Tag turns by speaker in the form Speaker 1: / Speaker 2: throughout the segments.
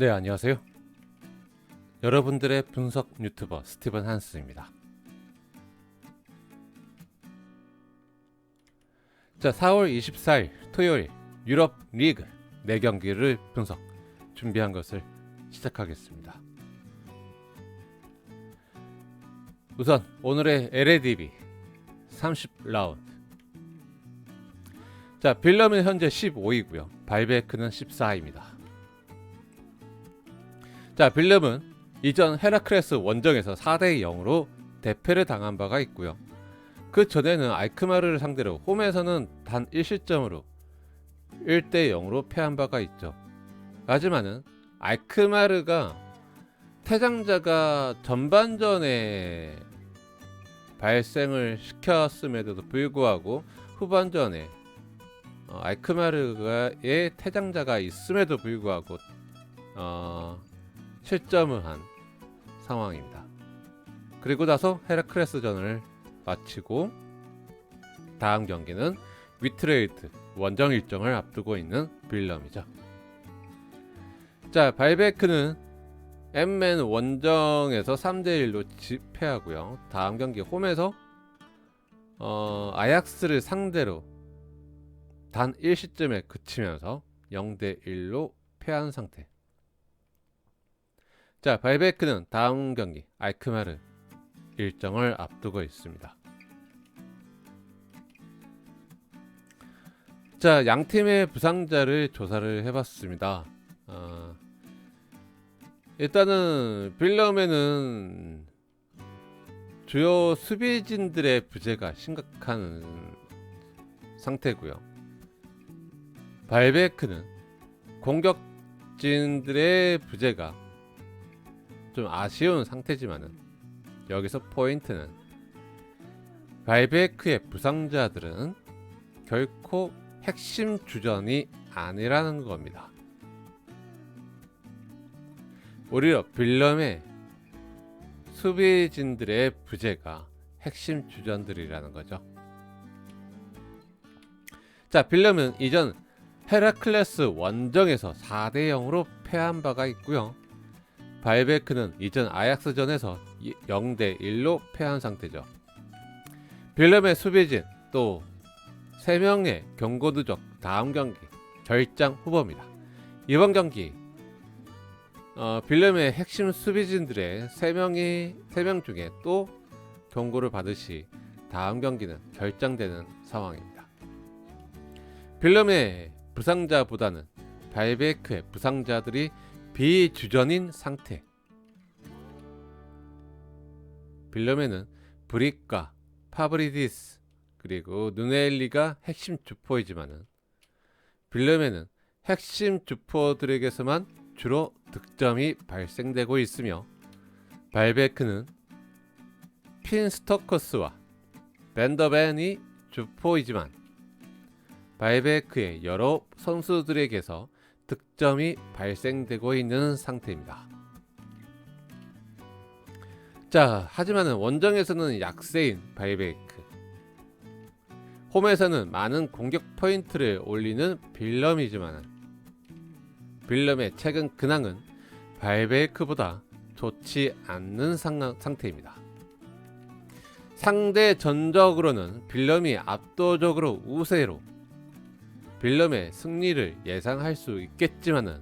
Speaker 1: 네, 안녕하세요. 여러분들의 분석 유튜버 스티븐 한스입니다. 자, 4월 24일 토요일 유럽 리그 4경기를 분석 준비한 것을 시작하겠습니다. 우선 오늘의 LADB 30라운드 자, 빌럼은 현재 15위고요. 발베크는 14위입니다. 자, 빌름은 이전 헤라크레스 원정에서 4대 0으로 대패를 당한 바가 있고요. 그 전에는 알크마르를 상대로 홈에서는 단 1실점으로 1대 0으로 패한 바가 있죠. 하지만은 알크마르가 태장자가 전반전에 발생을 시켰음에도 불구하고 후반전에 어, 알크마르의 태장자가 있음에도 불구하고 어, 실점을 한 상황입니다. 그리고 나서 헤라크레스전을 마치고 다음 경기는 위트레이트 원정 일정을 앞두고 있는 빌럼이죠. 자, 발베크는 엠맨 원정에서 3대 1로 집패하고요. 다음 경기 홈에서 어, 아약스를 상대로 단 1시점에 그치면서 0대 1로 패한 상태. 자, 발베크는 다음 경기 알크마르 일정을 앞두고 있습니다. 자, 양 팀의 부상자를 조사를 해봤습니다. 어, 일단은 빌럼에는 주요 수비진들의 부재가 심각한 상태고요. 발베크는 공격진들의 부재가 좀 아쉬운 상태지만은 여기서 포인트는 발베크의 부상자들은 결코 핵심 주전이 아니라는 겁니다. 오히려 빌럼의 수비진들의 부재가 핵심 주전들이라는 거죠. 자, 빌럼은 이전 헤라클레스 원정에서 4대 0으로 패한 바가 있고요. 발베크는 이전 아약스전에서 0대 1로 패한 상태죠. 빌럼의 수비진 또 3명의 경고 누적 다음 경기 결장 후보입니다. 이번 경기 어, 빌럼의 핵심 수비진들의 3명이 3명 중에 또 경고를 받으시 다음 경기는 결정되는 상황입니다. 빌럼의 부상자보다는 발베크의 부상자들이 비주전인 상태. 빌럼에는 브릭과 파브리디스 그리고 누네일리가 핵심 주포이지만은 빌럼에는 핵심 주포들에게서만 주로 득점이 발생되고 있으며 발베크는 핀스토커스와 밴더벤이 주포이지만 발베크의 여러 선수들에게서 득점이 발생되고 있는 상태입니다. 자, 하지만 원정에서는 약세인 바이베이크. 홈에서는 많은 공격 포인트를 올리는 빌럼이지만 빌럼의 최근 근황은 바이베이크보다 좋지 않는 상, 상태입니다. 상대 전적으로는 빌럼이 압도적으로 우세로 빌럼의 승리를 예상할 수 있겠지만은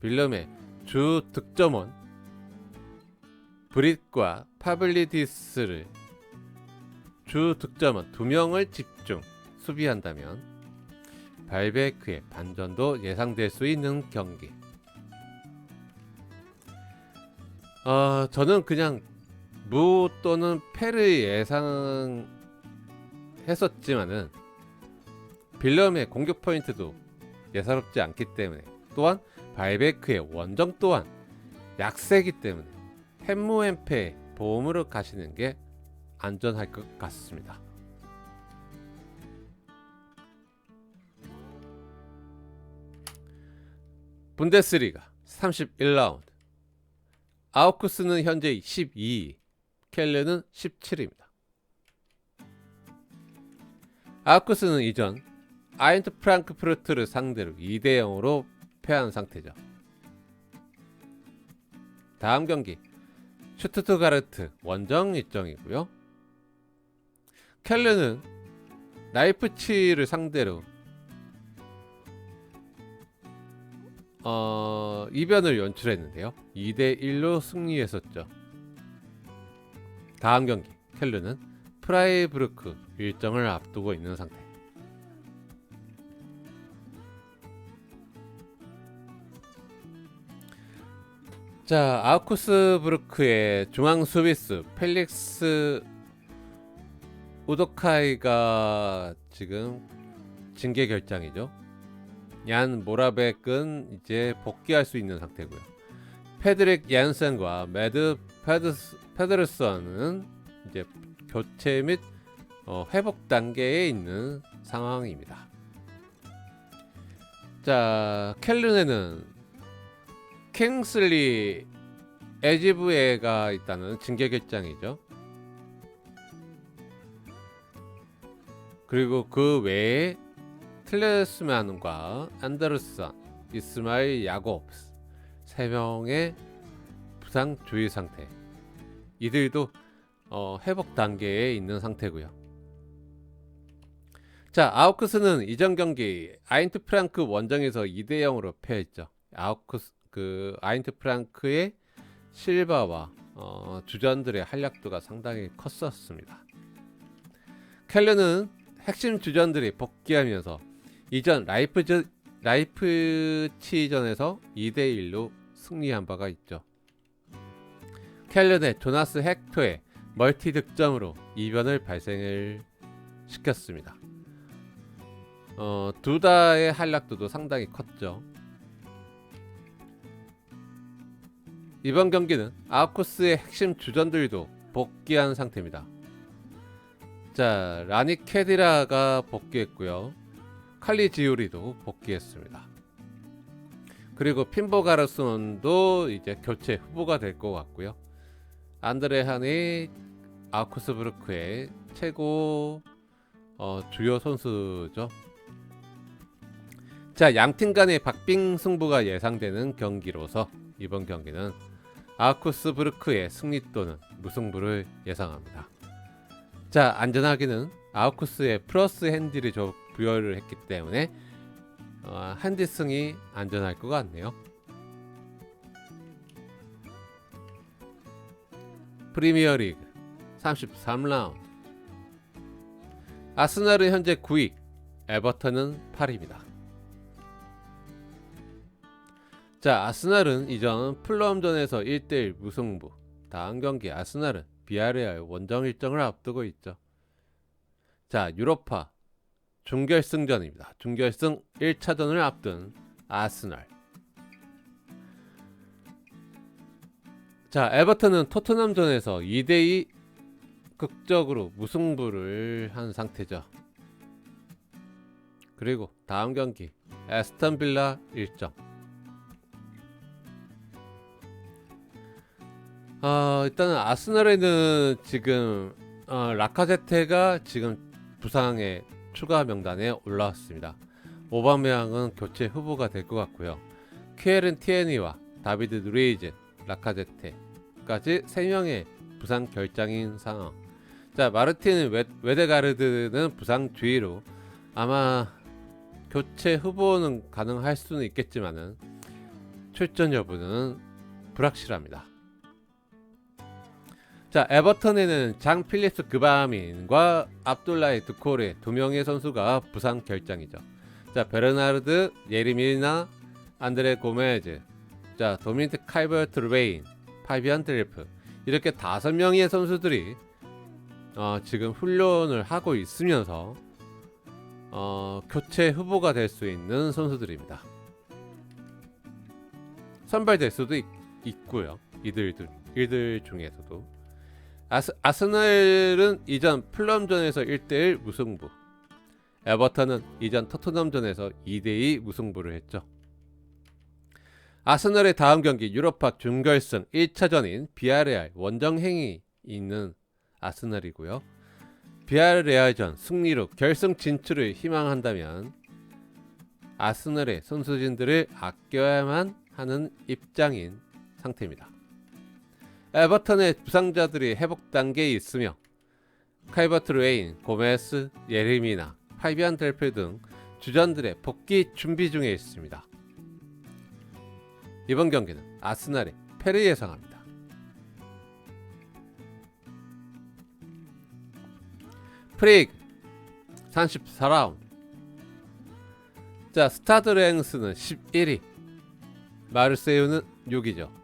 Speaker 1: 빌럼의 주 득점원 브릿과 파블리디스를 주 득점원 두 명을 집중 수비한다면 발베크의 반전도 예상될 수 있는 경기. 어, 저는 그냥 무 또는 패를 예상했었지만은 빌럼의 공격 포인트도 예사롭지 않기 때문에 또한 발베크의 원정 또한 약세기 때문에 햄무햄페 보험으로 가시는 게 안전할 것 같습니다. 분데스리가 31라운드 아우크스는 현재 12위 켈레는 17위입니다. 아우크스는 이전 아인트 프랑크푸르트를 상대로 2대 0으로 패한 상태죠. 다음 경기 슈투트가르트 원정 일정이고요. 켈르는 라이프치히를 상대로 어, 이변을 연출했는데요. 2대 1로 승리했었죠. 다음 경기 켈르는 프라이브르크 일정을 앞두고 있는 상태. 자, 아우쿠스부르크의 중앙 수비수 펠릭스 우도카이가 지금 징계 결장이죠. 얀 모라백은 이제 복귀할 수 있는 상태고요. 페드릭 얀센과 매드 페드르선은 이제 교체 및 어, 회복 단계에 있는 상황입니다. 자, 켈른에는 킹슬리 에지브에가 있다는 징계 결장이죠. 그리고 그 외에 틀레스만과 안데르슨, 이스마일 야곱스 세 명의 부상 주의 상태. 이들도 어, 회복 단계에 있는 상태고요. 자, 아우크스는 이전 경기 아인트 프랑크 원정에서 2대 0으로 패했죠. 아우크스 그 아인트 프랑크의 실바와 어, 주전들의 활약도가 상당히 컸었습니다. 켈르는 핵심 주전들이 복귀하면서 이전 라이프즈 라이프치전에서 2대 1로 승리한 바가 있죠. 켈른의 조나스 헥토의 멀티 득점으로 이변을 발생을 시켰습니다. 어, 두 다의 활약도도 상당히 컸죠. 이번 경기는 아우코스의 핵심 주전들도 복귀한 상태입니다. 자, 라니 캐디라가 복귀했고요. 칼리 지우리도 복귀했습니다. 그리고 핀보 가르손도 이제 교체 후보가 될 것 같고요. 안드레 한이 아우크스부르크의 최고 어, 주요 선수죠. 자, 양 팀 간의 박빙 승부가 예상되는 경기로서 이번 경기는 아우크스부르크의 승리 또는 무승부를 예상합니다. 자, 안전하기는 아우쿠스의 플러스 핸디를 저 부여를 했기 때문에 어, 핸디 승이 안전할 것 같네요. 프리미어 리그 33라운드 아스날은 현재 9위, 에버턴은 8위입니다. 자, 아스날은 이전 플럼전에서 1대1 무승부. 다음 경기 아스날은 비아레알 원정 일정을 앞두고 있죠. 자, 유로파 준결승전입니다. 준결승 1차전을 앞둔 아스날. 자, 에버턴은 토트넘전에서 2대2 극적으로 무승부를 한 상태죠. 그리고 다음 경기 에스턴 빌라 일정. 어, 일단은 아스널에는 지금 어, 라카제테가 지금 부상의 추가 명단에 올라왔습니다. 오바메양은 교체 후보가 될 것 같고요. 키에른 티에니와 다비드 누레이즈, 라카제테까지 3명의 부상 결장인 상황. 자 마르틴 웨, 웨데가르드는 부상 주의로 아마 교체 후보는 가능할 수는 있겠지만은 출전 여부는 불확실합니다. 자 에버턴에는 장 필립스 그바민과 압둘라이 드코레 두 명의 선수가 부상 결장이죠. 자 베르나르드, 예리미나, 안드레 고메즈, 자 도미니트 칼버트 레인, 파비안 드리프 이렇게 다섯 명의 선수들이 어, 지금 훈련을 하고 있으면서 어, 교체 후보가 될 수 있는 선수들입니다. 선발될 수도 있, 있고요. 이들 이들 중에서도 아스, 아스널은 이전 플럼전에서 1대1 무승부 에버턴은 이전 토트넘전에서 2대2 무승부를 했죠. 아스널의 다음 경기 유로파 준결승 1차전인 비아레알 원정행이 있는 아스널이고요. 비아레알전 승리로 결승 진출을 희망한다면 아스널의 선수진들을 아껴야만 하는 입장인 상태입니다. 에버턴의 부상자들이 회복 단계에 있으며 칼버트 레인, 고메스, 예르미나, 파이비안 델필 등 주전들의 복귀 준비 중에 있습니다. 이번 경기는 아스날의 패를 예상합니다. 프리그 34라운드 자 스타드 랭스는 11위 마르세유는 6위죠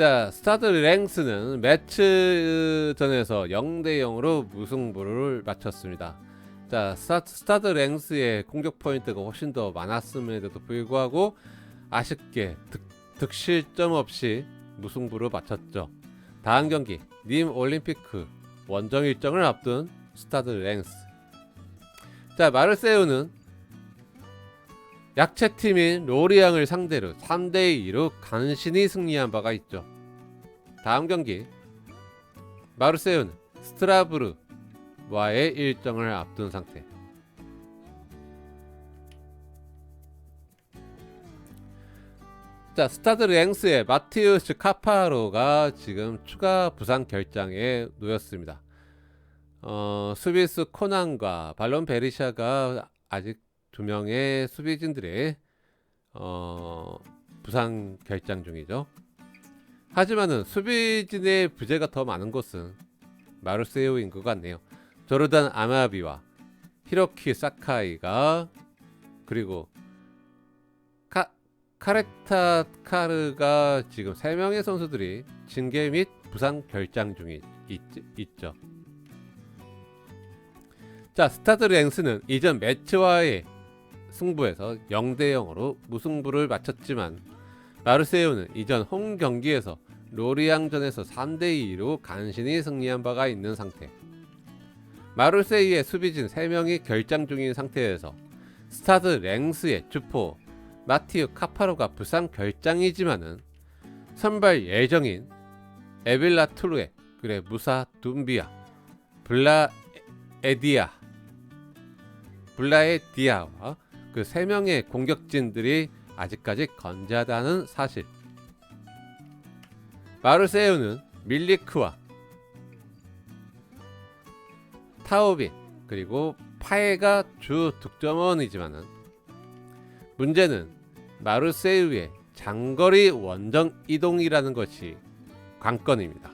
Speaker 1: 자 스타드 랭스는 매치 전에서 0대 0으로 무승부를 마쳤습니다. 자 스타, 스타드 랭스의 공격 포인트가 훨씬 더 많았음에도 불구하고 아쉽게 득, 득실점 없이 무승부를 마쳤죠. 다음 경기 님 올림피크 원정 일정을 앞둔 스타드 랭스. 자 마르세유는 약체팀인 로리앙을 상대로 3대2로 간신히 승리한 바가 있죠. 다음 경기. 마르세유는 스트라브르와의 일정을 앞둔 상태. 자 스타드 랭스의 마티우스 카파로가 지금 추가 부상 결장에 놓였습니다. 어, 수비수 코난과 발론 베리샤가 아직 두 명의 수비진들의 어, 부상 결장 중이죠. 하지만은 수비진의 부재가 더 많은 곳은 마르세유인 것 같네요. 조르단 아마비와 히로키 사카이가 그리고 카 카레타 카르가 지금 세 명의 선수들이 징계 및 부상 결장 중이 있, 있죠. 자, 스타드 랭스는 이전 매치와의 승부에서 0대 0으로 무승부를 마쳤지만 마르세유는 이전 홈 경기에서 로리앙전에서 3대 2로 간신히 승리한 바가 있는 상태. 마르세유의 수비진 3명이 결장 중인 상태에서 스타드 랭스의 주포 마티우 카파로가 부상 결장이지만은 선발 예정인 에빌라 투르에 그래 무사 둠비아 블라 에디아 블라의 디아와 그 세 명의 공격진들이 아직까지 건재하다는 사실. 마르세유는 밀리크와 타오비 그리고 파에가 주 득점원이지만은 문제는 마르세유의 장거리 원정 이동이라는 것이 관건입니다.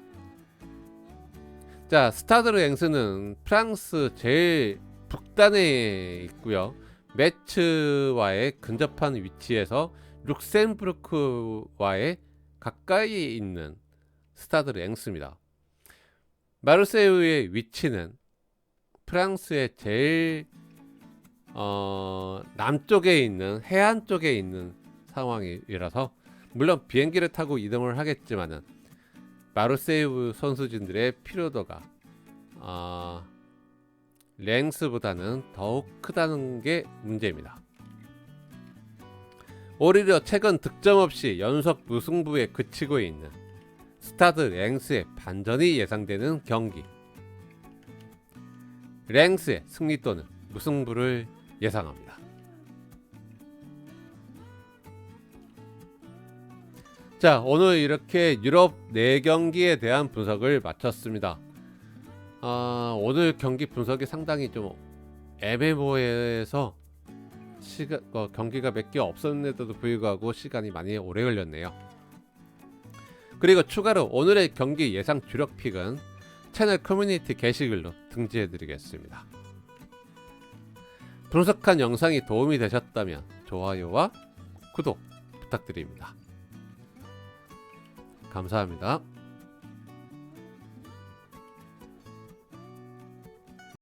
Speaker 1: 자, 스타드르 앵스는 프랑스 제일 북단에 있고요. 매츠와의 근접한 위치에서 룩셈부르크와의 가까이 있는 스타드 랭스입니다. 마르세유의 위치는 프랑스의 제일 어, 남쪽에 있는 해안 쪽에 있는 상황이라서 물론 비행기를 타고 이동을 하겠지만은 마르세유 선수진들의 피로도가 어, 랭스보다는 더욱 크다는 게 문제입니다. 오히려 최근 득점 없이 연속 무승부에 그치고 있는 스타드 랭스의 반전이 예상되는 경기. 랭스의 승리 또는 무승부를 예상합니다. 자, 오늘 이렇게 유럽 4경기에 대한 분석을 마쳤습니다. 아, 오늘 경기 분석이 상당히 좀 애매모호해서 시간, 어, 경기가 몇 개 없었는데도 불구하고 시간이 많이 오래 걸렸네요. 그리고 추가로 오늘의 경기 예상 주력 픽은 채널 커뮤니티 게시글로 등재해드리겠습니다. 분석한 영상이 도움이 되셨다면 좋아요와 구독 부탁드립니다. 감사합니다.